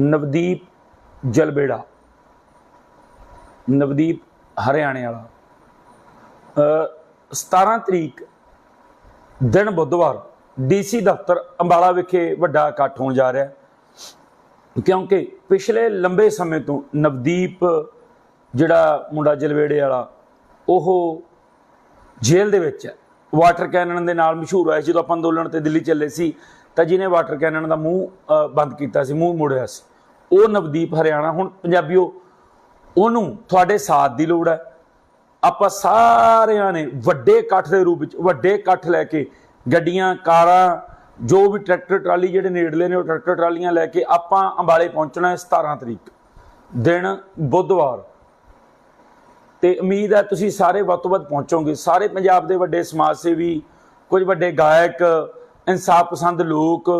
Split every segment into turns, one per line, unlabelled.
ਨਵਦੀਪ ਜਲਬੇੜਾ। ਨਵਦੀਪ ਹਰਿਆਣੇ ਵਾਲਾ। ਅ 17 ਤਰੀਕ ਦਿਨ ਬੁੱਧਵਾਰ ਡੀਸੀ ਦਫ਼ਤਰ ਅੰਬਾਲਾ ਵਿਖੇ ਵੱਡਾ ਇਕੱਠ ਹੋਣ ਜਾ ਰਿਹਾ ਕਿਉਂਕਿ ਪਿਛਲੇ ਲੰਬੇ ਸਮੇਂ ਤੋਂ ਨਵਦੀਪ ਜਿਹੜਾ ਮੁੰਡਾ ਜਲਵੇੜੇ ਵਾਲਾ, ਉਹ ਜੇਲ੍ਹ ਦੇ ਵਿੱਚ ਹੈ। ਵਾਟਰ ਕੈਨਨ ਦੇ ਨਾਲ ਮਸ਼ਹੂਰ ਹੋਇਆ ਸੀ। ਜਦੋਂ ਆਪਾਂ ਅੰਦੋਲਨ ਤੇ ਦਿੱਲੀ ਚੱਲੇ ਸੀ। ਤਾਂ ਜਿਹਨੇ ਵਾਟਰ ਕੈਨਨ ਦਾ ਮੂੰਹ ਬੰਦ ਕੀਤਾ ਸੀ, ਮੂੰਹ ਮੋੜਿਆ ਸੀ। ਉਹ ਨਵਦੀਪ ਹਰਿਆਣਾ, ਹੁਣ ਪੰਜਾਬੀਓ, ਉਹਨੂੰ ਤੁਹਾਡੇ ਸਾਥ ਦੀ ਲੋੜ ਹੈ। ਆਪਾਂ ਸਾਰਿਆਂ ਨੇ ਵੱਡੇ ਇਕੱਠ ਦੇ ਰੂਪ ਵਿੱਚ, ਵੱਡੇ ਇਕੱਠ ਲੈ ਕੇ ਗੱਡੀਆਂ, ਕਾਰਾਂ, ਜੋ ਵੀ ਟਰੈਕਟਰ, ਟਰਾਲੀ ਜਿਹੜੇ ਨੇੜਲੇ ਨੇ, ਉਹ ਟਰੈਕਟਰ, ਟਰਾਲੀਆਂ ਲੈ ਕੇ ਆਪਾਂ ਅੰਬਾਲੇ ਪਹੁੰਚਣਾ ਹੈ 17 ਤਰੀਕ। ਦਿਨ, ਬੁੱਧਵਾਰ। ਤੇ ਉਮੀਦ ਹੈ ਤੁਸੀਂ ਸਾਰੇ ਵੱਧ ਤੋਂ ਵੱਧ ਪਹੁੰਚੋਗੇ। ਸਾਰੇ ਪੰਜਾਬ ਦੇ ਵੱਡੇ ਸਮਾਜ ਸੇਵੀ, ਕੁਝ ਵੱਡੇ ਗਾਇਕ ਇਨਸਾਫ ਪਸੰਦ ਲੋਕ,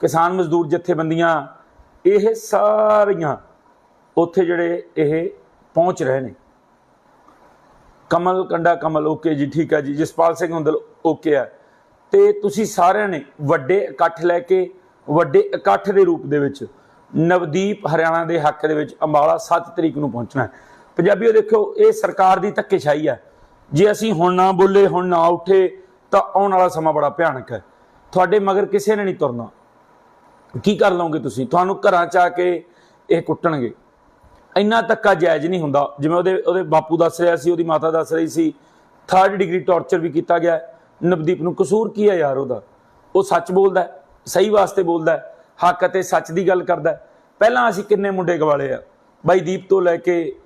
ਕਿਸਾਨ ਮਜ਼ਦੂਰ ਜਥੇਬੰਦੀਆਂ, ਇਹ ਸਾਰੀਆਂ ਉੱਥੇ ਜਿਹੜੇ ਇਹ ਪਹੁੰਚ ਰਹੇ ਨੇ। ਕਮਲ ਕੰਡਾ ਕਮਲ, ਓਕੇ ਜੀ, ਠੀਕ ਹੈ ਜੀ, ਜਸਪਾਲ ਸਿੰਘ ਹੁੰਦਲ, ਓਕੇ ਹੈ। ਤੇ ਤੁਸੀਂ ਸਾਰਿਆਂ ਨੇ ਵੱਡੇ ਇਕੱਠ ਲੈ ਕੇ, ਵੱਡੇ ਇਕੱਠ ਦੇ ਰੂਪ ਦੇ ਵਿੱਚ ਨਵਦੀਪ ਹਰਿਆਣਾ ਦੇ ਹੱਕ ਦੇ ਵਿੱਚ ਅੰਬਾਲਾ 7 ਤਰੀਕ ਨੂੰ ਪਹੁੰਚਣਾ ਹੈ। ਪੰਜਾਬੀਓ ਦੇਖੋ ਇਹ ਸਰਕਾਰ ਦੀ ਧੱਕੇਸ਼ਾਹੀ ਹੈ। ਜੇ ਅਸੀਂ ਹੁਣ ਨਾ ਬੋਲੇ, ਹੁਣ ਨਾ ਉੱਠੇ, ਤਾਂ ਆਉਣ ਵਾਲਾ ਸਮਾਂ ਬੜਾ ਭਿਆਨਕ ਹੈ। ਤੁਹਾਡੇ ਮਗਰ ਕਿਸੇ ਨੇ ਨਹੀਂ ਤੁਰਨਾ। ਕੀ ਕਰ ਲਓਗੇ ਤੁਸੀਂ? ਤੁਹਾਨੂੰ ਘਰਾਂ ਚ ਆ ਕੇ ਇਹ ਕੁੱਟਣਗੇ। ਇੰਨਾ ਧੱਕਾ ਜਾਇਜ਼ ਨਹੀਂ ਹੁੰਦਾ। ਜਿਵੇਂ ਉਹਦੇ ਉਹਦੇ ਬਾਪੂ ਦੱਸ ਰਿਹਾ ਸੀ, ਉਹਦੀ ਮਾਤਾ ਦੱਸ ਰਹੀ ਸੀ। ਥਰਡ ਡਿਗਰੀ ਟੌਰਚਰ ਵੀ ਕੀਤਾ ਗਿਆ। ਨਵਦੀਪ ਨੂੰ ਕਸੂਰ ਕੀ ਹੈ ਯਾਰ ਉਹਦਾ? ਉਹ ਸੱਚ ਬੋਲਦਾ ਸਹੀ ਵਾਸਤੇ ਬੋਲਦਾ ਹੱਕ ਅਤੇ ਸੱਚ ਦੀ ਗੱਲ ਕਰਦਾ ਪਹਿਲਾਂ ਅਸੀਂ ਕਿੰਨੇ ਮੁੰਡੇ ਗਵਾਲੇ ਆ? ਬਾਈ ਦੀਪ ਤੋਂ ਲੈ ਕੇ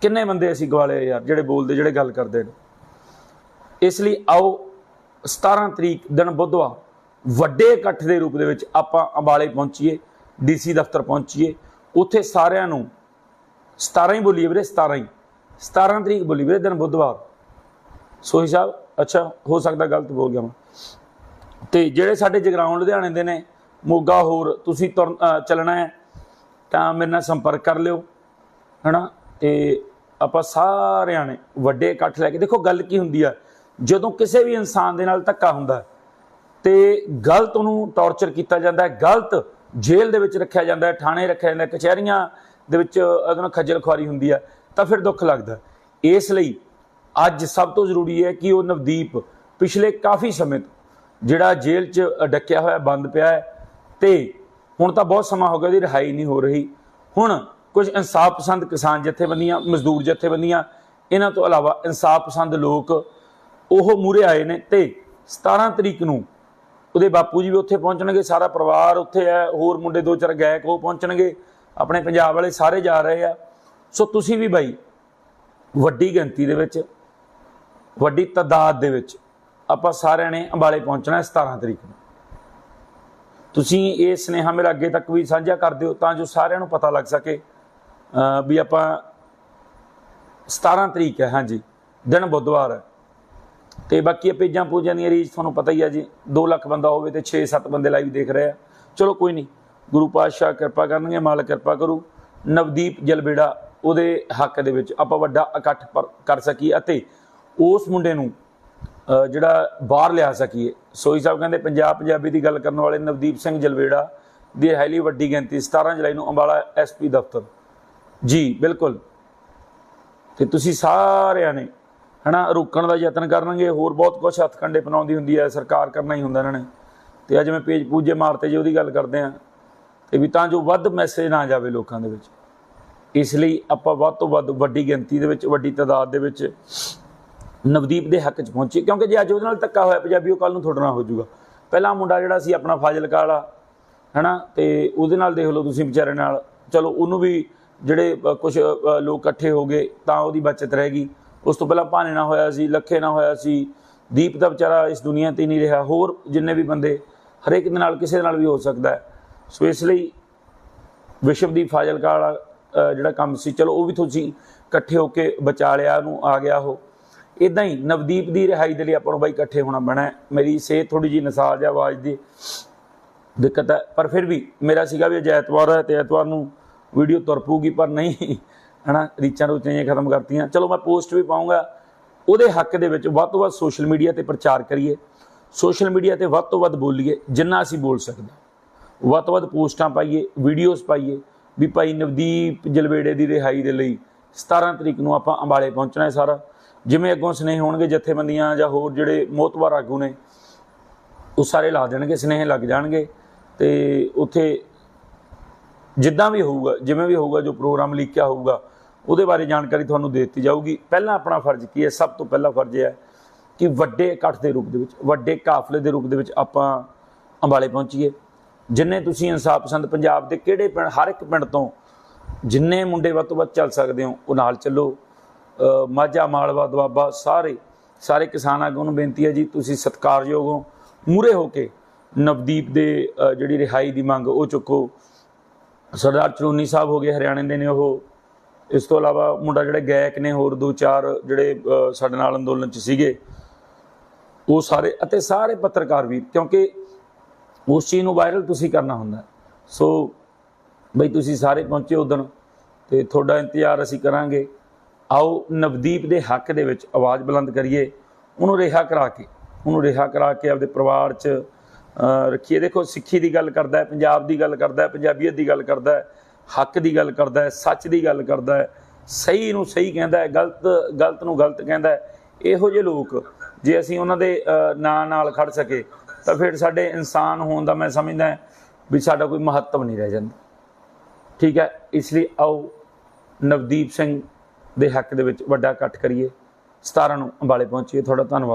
ਕਿੰਨੇ ਬੰਦੇ ਅਸੀਂ ਗਵਾਲੇ ਯਾਰ, ਜਿਹੜੇ ਬੋਲਦੇ, ਜਿਹੜੇ ਗੱਲ ਕਰਦੇ ਨੇ? ਇਸ ਲਈ ਆਓ 17 ਤਰੀਕ ਦਿਨ ਬੁੱਧਵਾਰ, ਵੱਡੇ ਇਕੱਠ ਦੇ ਰੂਪ ਦੇ ਵਿੱਚ ਆਪਾਂ ਅੰਬਾਲੇ ਪਹੁੰਚੀਏ, ਡੀਸੀ ਦਫ਼ਤਰ ਪਹੁੰਚੀਏ। ਉੱਥੇ ਸਾਰਿਆਂ ਨੂੰ 17 ਹੀ ਬੋਲੀਏ ਵੀਰੇ 17 ਹੀ। 17 ਤਰੀਕ ਬੋਲੀ ਵੀਰੇ ਦਿਨ ਬੁੱਧਵਾਰ। ਸੋਹੀ ਸਾਹਿਬ, ਅੱਛਾ, ਹੋ ਸਕਦਾ ਗਲਤ ਬੋਲ ਗਿਆ ਮੈਂ। ਤੇ ਜਿਹੜੇ ਸਾਡੇ ਜਗਰਾਉਂ ਲੁਧਿਆਣੇ ਦੇ ਨੇ, ਮੋਗਾ ਹੋਰ, ਤੁਸੀਂ ਤੁਰ- ਚੱਲਣਾ ਹੈ, ਤਾਂ ਮੇਰੇ ਨਾਲ ਸੰਪਰਕ ਕਰ ਲਿਓ, ਹਨਾ? ਤੇ ਆਪਾਂ ਸਾਰਿਆਂ ਨੇ ਵੱਡੇ ਇਕੱਠ ਲੈ ਕੇ, ਦੇਖੋ ਗੱਲ ਕੀ ਹੁੰਦੀ ਆ ਜਦੋਂ ਕਿਸੇ ਵੀ ਇਨਸਾਨ ਦੇ ਨਾਲ ਧੱਕਾ ਹੁੰਦਾ ਹੈ, ਤੇ ਗਲਤ ਉਹਨੂੰ ਟੌਰਚਰ ਕੀਤਾ ਜਾਂਦਾ ਹੈ ਗਲਤ ਜੇਲ੍ਹ ਦੇ ਵਿੱਚ ਰੱਖਿਆ ਜਾਂਦਾ ਹੈ ਥਾਣੇ ਰੱਖਿਆ ਜਾਂਦਾ ਕਚਹਿਰੀਆਂ ਦੇ ਵਿੱਚ ਉਹਦੇ ਨਾਲ ਖੱਜਲ ਖੁਆਰੀ ਹੁੰਦੀ ਹੈ ਤਾਂ ਫਿਰ ਦੁੱਖ ਲੱਗਦਾ ਇਸ ਲਈ ਅੱਜ ਸਭ ਤੋਂ ਜ਼ਰੂਰੀ ਹੈ ਕਿ ਉਹ ਨਵਦੀਪ ਪਿਛਲੇ ਕਾਫੀ ਸਮੇਂ ਤੋਂ ਜਿਹੜਾ ਜੇਲ੍ਹ 'ਚ ਡੱਕਿਆ ਹੋਇਆ ਬੰਦ ਪਿਆ ਹੈ ਤੇ ਹੁਣ ਤਾਂ ਬਹੁਤ ਸਮਾਂ ਹੋ ਗਿਆ ਉਹਦੀ ਰਿਹਾਈ ਨਹੀਂ ਹੋ ਰਹੀ। ਹੁਣ ਕੁਝ ਇਨਸਾਫ ਪਸੰਦ ਕਿਸਾਨ ਜਥੇਬੰਦੀਆਂ ਮਜ਼ਦੂਰ ਜਥੇਬੰਦੀਆਂ ਇਹਨਾਂ ਤੋਂ ਇਲਾਵਾ ਇਨਸਾਫ ਪਸੰਦ ਲੋਕ ਉਹ ਮੂਰੇ ਆਏ ਨੇ ਤੇ 17 ਤਰੀਕ ਨੂੰ ਉਹਦੇ ਬਾਪੂ ਜੀ ਵੀ ਉੱਥੇ ਪਹੁੰਚਣਗੇ, ਸਾਰਾ ਪਰਿਵਾਰ ਉੱਥੇ ਹੈ, ਹੋਰ ਮੁੰਡੇ ਦੋ ਚਾਰ ਗਾਇਕ ਉਹ ਪਹੁੰਚਣਗੇ, ਆਪਣੇ ਪੰਜਾਬ ਵਾਲੇ ਸਾਰੇ ਜਾ ਰਹੇ ਆ। ਸੋ ਤੁਸੀਂ ਵੀ ਬਾਈ ਵੱਡੀ ਗਿਣਤੀ ਦੇ ਵਿੱਚ, ਵੱਡੀ ਤਾਦਾਦ ਦੇ ਵਿੱਚ ਆਪਾਂ ਸਾਰਿਆਂ ਨੇ ਅੰਬਾਲੇ ਪਹੁੰਚਣਾ ਹੈ 17 ਤਰੀਕ ਨੂੰ। ਤੁਸੀਂ ਇਹ ਸਨੇਹਾ ਮੇਰਾ ਅੱਗੇ ਤੱਕ ਵੀ ਸਾਂਝਾ ਕਰ ਦਿਓ ਤਾਂ ਜੋ ਸਾਰਿਆਂ ਨੂੰ ਪਤਾ ਲੱਗ ਸਕੇ ਵੀ ਆਪਾਂ 17 ਤਰੀਕ ਹੈ, ਹਾਂਜੀ, ਦਿਨ ਬੁੱਧਵਾਰ ਹੈ। ਤੇ ਬਾਕੀ ਇਹ ਪੇਜਾਂ ਪੂਜਾਂ ਦੀਆਂ ਰੀਚ ਤੁਹਾਨੂੰ ਪਤਾ ਹੀ ਆ ਜੀ 2 ਲੱਖ ਬੰਦਾ ਹੋਵੇ ਤੇ 6-7 ਬੰਦੇ ਲਾਈਵ ਦੇਖ ਰਹੇ। ਆ ਚਲੋ ਕੋਈ ਨਹੀਂ, ਗੁਰੂ ਪਾਤਸ਼ਾਹ ਕਿਰਪਾ ਕਰਨਗੇ, ਮਾਲਕ ਕਿਰਪਾ ਕਰੂ। ਨਵਦੀਪ ਜਲਬੇੜਾ, ਉਹਦੇ ਹੱਕ ਦੇ ਵਿੱਚ ਆਪਾਂ ਵੱਡਾ ਇਕੱਠ ਕਰ ਸਕੀਏ ਅਤੇ ਉਸ ਮੁੰਡੇ ਨੂੰ ਜਿਹੜਾ ਬਾਹਰ ਲਿਆ ਸਕੀਏ। ਸੋਈ ਸਾਹਿਬ ਕਹਿੰਦੇ, ਪੰਜਾਬ ਪੰਜਾਬੀ ਦੀ ਗੱਲ ਕਰਨ ਵਾਲੇ ਨਵਦੀਪ ਸਿੰਘ ਜਲਵੇੜਾ ਦੀ ਹਾਈਲੀ ਵੱਡੀ ਗਿਣਤੀ 17 ਜੁਲਾਈ ਨੂੰ ਅੰਬਾਲਾ ਐਸਪੀ ਦਫ਼ਤਰ। ਜੀ, ਬਿਲਕੁਲ। ਤੇ ਤੁਸੀਂ ਸਾਰਿਆਂ ਨੇ ਹਨਾ, ਰੋਕਣ ਦਾ ਯਤਨ ਕਰਨਗੇ, ਹੋਰ ਬਹੁਤ ਕੁਝ ਹੱਥ ਕੰਡੇ ਪਨਾਉਂਦੀ ਹੁੰਦੀ ਹੈ, ਸਰਕਾਰ ਕਰਨਾ ਹੀ ਹੁੰਦਾ ਇਹਨਾਂ ਨੇ। ਤੇ ਅੱਜ ਮੈਂ ਪੇਜ ਪੂਜੇ ਮਾਰਤੇ ਜੇ ਉਹਦੀ ਗੱਲ ਕਰਦੇ ਆ ਤੇ ਵੀ ਤਾਂ ਜੋ ਵੱਧ ਮੈਸੇਜ ਨਾ ਜਾਵੇ ਲੋਕਾਂ ਦੇ ਵਿੱਚ। ਇਸ ਲਈ ਆਪਾਂ ਵੱਧ ਤੋਂ ਵੱਧ ਵੱਡੀ ਗਿਣਤੀ ਦੇ ਵਿੱਚ, ਵੱਡੀ ਤਾਦਾਦ ਦੇ ਵਿੱਚ ਨਵਦੀਪ ਦੇ ਹੱਕ 'ਚ ਪਹੁੰਚੇ ਕਿਉਂਕਿ ਜੇ ਅੱਜ ਉਹਦੇ ਨਾਲ ਧੱਕਾ ਹੋਇਆ, ਪੰਜਾਬੀ ਉਹ ਕੱਲ ਨੂੰ ਤੁਹਾਡੇ ਨਾਲ ਹੋ ਜਾਊਗਾ। ਪਹਿਲਾ ਮੁੰਡਾ ਜਿਹੜਾ ਸੀ, ਆਪਣਾ ਫਾਜ਼ਿਲਕਾ ਵਾਲਾ, ਹੈਨਾ, ਤੇ ਉਹਦੇ ਨਾਲ ਦੇਖ ਲਓ ਤੁਸੀਂ ਵਿਚਾਰੇ ਨਾਲ। ਚਲੋ, ਉਹਨੂੰ ਵੀ ਜਿਹੜੇ ਕੁਝ ਲੋਕ ਇਕੱਠੇ ਹੋ ਗਏ, ਤਾਂ ਉਹਦੀ ਬਚਤ ਰਹੇਗੀ ਉਸ ਤੋਂ ਪਹਿਲਾਂ ਭਾਣੇ ਨਾ ਹੋਇਆ ਸੀ, ਲੱਖੇ ਨਾ ਹੋਇਆ ਸੀ, ਦੀਪ ਦਾ ਵਿਚਾਰਾ ਇਸ ਦੁਨੀਆ ਤੇ ਨਹੀਂ ਰਿਹਾ, ਹੋਰ ਜਿੰਨੇ ਵੀ ਬੰਦੇ ਹਰੇਕ ਦੇ ਨਾਲ ਕਿਸੇ ਦੇ ਨਾਲ ਵੀ ਹੋ ਸਕਦਾ ਸੋ ਇਸ ਲਈ ਵਿਸ਼ਵ ਦੀ ਫਾਜ਼ਿਲਕਾ ਵਾਲਾ ਜਿਹੜਾ ਕੰਮ ਸੀ, ਚਲੋ ਉਹ ਵੀ ਤੁਸੀਂ ਇਕੱਠੇ ਹੋ ਕੇ ਬਚਾ ਲਿਆ, ਉਹਨੂੰ ਆ ਗਿਆ ਉਹ। ਇਦਾਂ ਹੀ ਨਵਦੀਪ ਦੀ ਰਿਹਾਈ ਦੇ ਲਈ ਆਪਾਂ ਨੂੰ ਬਾਈ ਇਕੱਠੇ ਹੋਣਾ ਪੈਣਾ ਮੇਰੀ ਸਿਹਤ ਥੋੜੀ ਜੀ ਨਸਾਜ ਹੈ ਆਵਾਜ਼ ਦੀ, ਦਿੱਕਤ ਹੈ। ਪਰ ਫਿਰ ਵੀ ਮੇਰਾ ਸੀਗਾ ਵੀ ਅੱਜ ਐਤਵਾਰ ਹੈ ਤੇ ਐਤਵਾਰ ਨੂੰ ਵੀਡੀਓ ਤੁਰ ਪਊਗੀ, ਪਰ ਨਹੀਂ। ਹਨਾ, ਰੀਚਾਂ ਰੂਚਾਂ ਜਿਹੀਆਂ ਖਤਮ ਕਰਤੀਆਂ। ਚਲੋ ਮੈਂ ਪੋਸਟ ਵੀ ਪਾਉਂਗਾ। ਉਹਦੇ ਹੱਕ ਦੇ ਵਿੱਚ ਵੱਧ ਤੋਂ ਵੱਧ ਸੋਸ਼ਲ ਮੀਡੀਆ ਤੇ ਪ੍ਰਚਾਰ ਕਰੀਏ। ਸੋਸ਼ਲ ਮੀਡੀਆ ਤੇ ਵੱਧ ਤੋਂ ਵੱਧ ਬੋਲੀਏ, ਜਿੰਨਾ ਅਸੀਂ ਬੋਲ ਸਕਦੇ ਹਾਂ। ਵੱਧ ਤੋਂ ਵੱਧ ਪੋਸਟਾਂ ਪਾਈਏ ਵੀਡੀਓਜ਼ ਪਾਈਏ। ਵੀ ਭਾਈ ਨਵਦੀਪ ਜਲਵੇੜੇ ਦੀ ਰਿਹਾਈ ਦੇ ਲਈ 17 ਤਰੀਕ ਨੂੰ ਆਪਾਂ ਅੰਬਾਲੇ ਪਹੁੰਚਣਾ ਹੈ ਸਾਰਾ। ਜਿਵੇਂ ਅੱਗੋਂ ਸਨੇਹ ਹੋਣਗੇ ਜਥੇਬੰਦੀਆਂ ਜਾਂ ਹੋਰ ਜਿਹੜੇ ਮੋਤਵਾਰ ਆਗੂ ਨੇ, ਉਹ ਸਾਰੇ ਲਾ ਦੇਣਗੇ, ਸਨੇਹ ਲੱਗ ਜਾਣਗੇ। ਤੇ ਉੱਥੇ ਜਿੱਦਾਂ ਵੀ ਹੋਊਗਾ, ਜਿਵੇਂ ਵੀ ਹੋਊਗਾ ਜੋ ਪ੍ਰੋਗਰਾਮ ਲਿਖਿਆ ਹੋਊਗਾ ਉਹਦੇ ਬਾਰੇ ਜਾਣਕਾਰੀ ਤੁਹਾਨੂੰ ਦੇ ਦਿੱਤੀ ਜਾਊਗੀ। ਪਹਿਲਾਂ ਆਪਣਾ ਫਰਜ਼ ਕੀ ਹੈ? ਸਭ ਤੋਂ ਪਹਿਲਾ ਫਰਜ਼ ਹੈ ਕਿ ਵੱਡੇ ਇਕੱਠ ਦੇ ਰੂਪ ਦੇ ਵਿੱਚ, ਵੱਡੇ ਕਾਫਲੇ ਦੇ ਰੂਪ ਦੇ ਵਿੱਚ ਆਪਾਂ ਅੰਬਾਲੇ ਪਹੁੰਚੀਏ। ਜਿੰਨੇ ਤੁਸੀਂ ਇਨਸਾਫ ਪਸੰਦ ਪੰਜਾਬ ਦੇ ਕਿਹੜੇ ਪਿੰਡ, ਹਰ ਇੱਕ ਪਿੰਡ ਤੋਂ ਜਿੰਨੇ ਮੁੰਡੇ ਵੱਧ ਤੋਂ ਵੱਧ ਚੱਲ ਸਕਦੇ ਹੋ, ਉਹ ਨਾਲ ਚੱਲੋ। ਮਾਝਾ, ਮਾਲਵਾ, ਦੁਆਬਾ ਸਾਰੇ ਸਾਰੇ ਕਿਸਾਨ ਆਗੂ ਨੂੰ ਬੇਨਤੀ ਹੈ ਜੀ, ਤੁਸੀਂ ਸਤਿਕਾਰਯੋਗ ਹੋ। ਮੂਰੇ ਹੋ ਕੇ ਨਵਦੀਪ ਦੇ ਜਿਹੜੀ ਰਿਹਾਈ ਦੀ ਮੰਗ ਉਹ ਚੁੱਕੋ। ਸਰਦਾਰ ਚਰੂਨੀ ਸਾਹਿਬ ਹੋ ਗਏ, ਹਰਿਆਣੇ ਦੇ ਨੇ ਉਹ। ਇਸ ਤੋਂ ਇਲਾਵਾ ਮੁੰਡਾ ਜਿਹੜੇ ਗਾਇਕ ਨੇ ਹੋਰ ਦੋ ਚਾਰ ਜਿਹੜੇ ਸਾਡੇ ਨਾਲ ਅੰਦੋਲਨ 'ਚ ਸੀਗੇ, ਉਹ ਸਾਰੇ, ਅਤੇ ਸਾਰੇ ਪੱਤਰਕਾਰ ਵੀ, ਕਿਉਂਕਿ ਉਸ ਚੀਜ਼ ਨੂੰ ਵਾਇਰਲ ਤੁਸੀਂ ਕਰਨਾ ਹੁੰਦਾ। ਸੋ ਬਈ ਤੁਸੀਂ ਸਾਰੇ ਪਹੁੰਚੇ ਉਦਣ ਤੇ ਤੁਹਾਡਾ ਇੰਤਜ਼ਾਰ ਅਸੀਂ ਕਰਾਂਗੇ। ਆਓ ਨਵਦੀਪ ਦੇ ਹੱਕ ਦੇ ਵਿੱਚ ਆਵਾਜ਼ ਬੁਲੰਦ ਕਰੀਏ। ਉਹਨੂੰ ਰਿਹਾ ਕਰਾ ਕੇ, ਉਹਨੂੰ ਰਿਹਾ ਕਰਾ ਕੇ ਆਪਦੇ ਪਰਿਵਾਰ 'ਚ ਰੱਖੀਏ। ਦੇਖੋ, ਸਿੱਖੀ ਦੀ ਗੱਲ ਕਰਦਾ ਹੈ, ਪੰਜਾਬ ਦੀ ਗੱਲ ਕਰਦਾ ਹੈ, ਪੰਜਾਬੀਅਤ ਦੀ ਗੱਲ ਕਰਦਾ ਹੈ। ਹੱਕ ਦੀ ਗੱਲ ਕਰਦਾ ਹੈ, ਸੱਚ ਦੀ ਗੱਲ ਕਰਦਾ ਹੈ, ਸਹੀ ਨੂੰ ਸਹੀ ਕਹਿੰਦਾ ਹੈ, ਗਲਤ ਗਲਤ ਨੂੰ ਗਲਤ ਕਹਿੰਦਾ ਹੈ। ਇਹੋ ਜਿਹੇ ਲੋਕ, ਜੇ ਅਸੀਂ ਉਹਨਾਂ ਦੇ ਨਾਂ ਨਾਲ ਖੜ ਸਕੇ, ਤਾਂ ਫਿਰ ਸਾਡੇ ਇਨਸਾਨ ਹੋਣ ਦਾ ਮੈਂ ਸਮਝਦਾ ਵੀ ਸਾਡਾ ਕੋਈ ਮਹੱਤਵ ਨਹੀਂ ਰਹਿ ਜਾਂਦਾ। ਠੀਕ ਹੈ? ਇਸ ਲਈ ਆਓ, ਨਵਦੀਪ ਸਿੰਘ ਦੇ ਹੱਕ ਦੇ ਵਿੱਚ ਵੱਡਾ ਇਕੱਠ ਕਰੀਏ। 17 ਨੂੰ ਅੰਬਾਲੇ ਪਹੁੰਚੀਏ। ਤੁਹਾਡਾ ਧੰਨਵਾਦ।